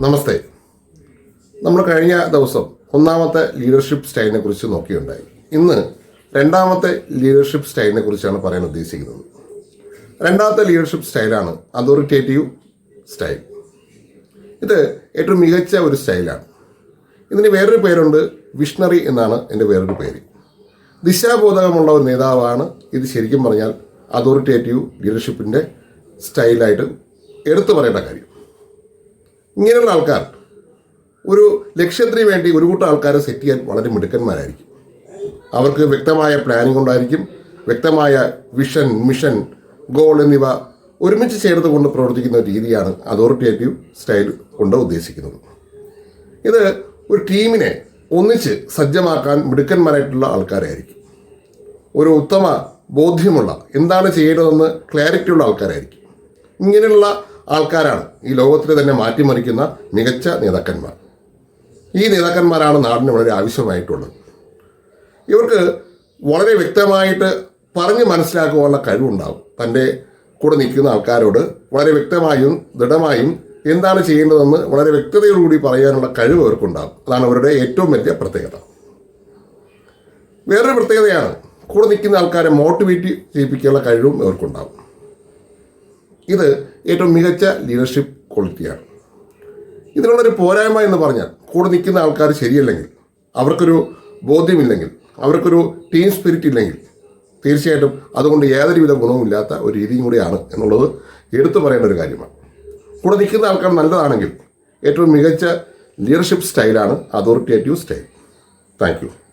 നമസ്തേ. നമ്മൾ കഴിഞ്ഞ ദിവസം ഒന്നാമത്തെ ലീഡർഷിപ്പ് സ്റ്റൈലിനെ കുറിച്ച് നോക്കിയുണ്ടായി. ഇന്ന് രണ്ടാമത്തെ ലീഡർഷിപ്പ് സ്റ്റൈലിനെ കുറിച്ചാണ് പറയാൻ ഉദ്ദേശിക്കുന്നത്. രണ്ടാമത്തെ ലീഡർഷിപ്പ് സ്റ്റൈലാണ് അതോറിറ്റേറ്റീവ് സ്റ്റൈൽ ഇത് ഏറ്റവും മികച്ച ഒരു സ്റ്റൈലാണ് ഇതിന് വേറൊരു പേരുണ്ട് വിഷ്ണറി എന്നാണ് എന്റെ വേറൊരു പേര്. ദിശാബോധകമുള്ള ഒരു നേതാവാണ് ഇത് ശരിക്കും പറഞ്ഞാൽ അതോറിറ്റേറ്റീവ് ലീഡർഷിപ്പിന്റെ സ്റ്റൈലായിട്ട് എടുത്തു പറയേണ്ട കാര്യം. ഇങ്ങനെയുള്ള ആൾക്കാർ ഒരു ലക്ഷ്യത്തിന് വേണ്ടി ഒരു കൂട്ടം ആൾക്കാരെ സെറ്റ് ചെയ്യാൻ വളരെ മിടുക്കന്മാരായിരിക്കും. അവർക്ക് വ്യക്തമായ പ്ലാനിംഗ് ഉണ്ടായിരിക്കും. വ്യക്തമായ വിഷൻ മിഷൻ ഗോൾ എന്നിവ ഒരുമിച്ച് ചേർത്ത് കൊണ്ട് പ്രവർത്തിക്കുന്ന രീതിയാണ് അതോറിറ്റേറ്റീവ് സ്റ്റൈൽ കൊണ്ട് ഉദ്ദേശിക്കുന്നത്. ഇത് ഒരു ടീമിനെ ഒന്നിച്ച് സജ്ജമാക്കാൻ മിടുക്കന്മാരായിട്ടുള്ള ആൾക്കാരായിരിക്കും. ഒരു ഉത്തമ ബോധ്യമുള്ള എന്താണ് ചെയ്യേണ്ടതെന്ന് ക്ലാരിറ്റി ഉള്ള ആൾക്കാരായിരിക്കും. ഇങ്ങനെയുള്ള ആൾക്കാരാണ് ഈ ലോകത്തിൽ തന്നെ മാറ്റിമറിക്കുന്ന മികച്ച നേതാക്കന്മാർ. ഈ നേതാക്കന്മാരാണ് നാടിന് വളരെ ആവശ്യമായിട്ടുള്ളത്. ഇവർക്ക് വളരെ വ്യക്തമായിട്ട് പറഞ്ഞ് മനസ്സിലാക്കുവാനുള്ള കഴിവുണ്ടാവും. തന്റെ കൂടെ നിൽക്കുന്ന ആൾക്കാരോട് വളരെ വ്യക്തമായും ദൃഢമായും എന്താണ് ചെയ്യേണ്ടതെന്ന് വളരെ വ്യക്തതയോടുകൂടി പറയാനുള്ള കഴിവ് അവർക്കുണ്ടാകും അതാണ് അവരുടെ ഏറ്റവും വലിയ പ്രത്യേകത. വേറൊരു പ്രത്യേകതയാണ് കൂടെ നിൽക്കുന്ന ആൾക്കാരെ മോട്ടിവേറ്റ് ചെയ്യിപ്പിക്കാനുള്ള കഴിവും ഇവർക്കുണ്ടാകും ഇത് ഏറ്റവും മികച്ച ലീഡർഷിപ്പ് ക്വാളിറ്റിയാണ് ഇതിനുള്ളൊരു പോരായ്മ എന്ന് പറഞ്ഞാൽ കൂടെ നിൽക്കുന്ന ആൾക്കാർ ശരിയല്ലെങ്കിൽ അവർക്കൊരു ബോധ്യമില്ലെങ്കിൽ അവർക്കൊരു ടീം സ്പിരിറ്റ് ഇല്ലെങ്കിൽ തീർച്ചയായിട്ടും അതുകൊണ്ട് യാതൊരുവിധ ഗുണവുമില്ലാത്ത ഒരു രീതിയും കൂടിയാണ് എന്നുള്ളത് എടുത്തു പറയേണ്ട ഒരു കാര്യമാണ്. കൂടെ നിൽക്കുന്ന ആൾക്കാർ നല്ലതാണെങ്കിൽ ഏറ്റവും മികച്ച ലീഡർഷിപ്പ് സ്റ്റൈലാണ് അതോറിറ്റേറ്റീവ് സ്റ്റൈൽ താങ്ക്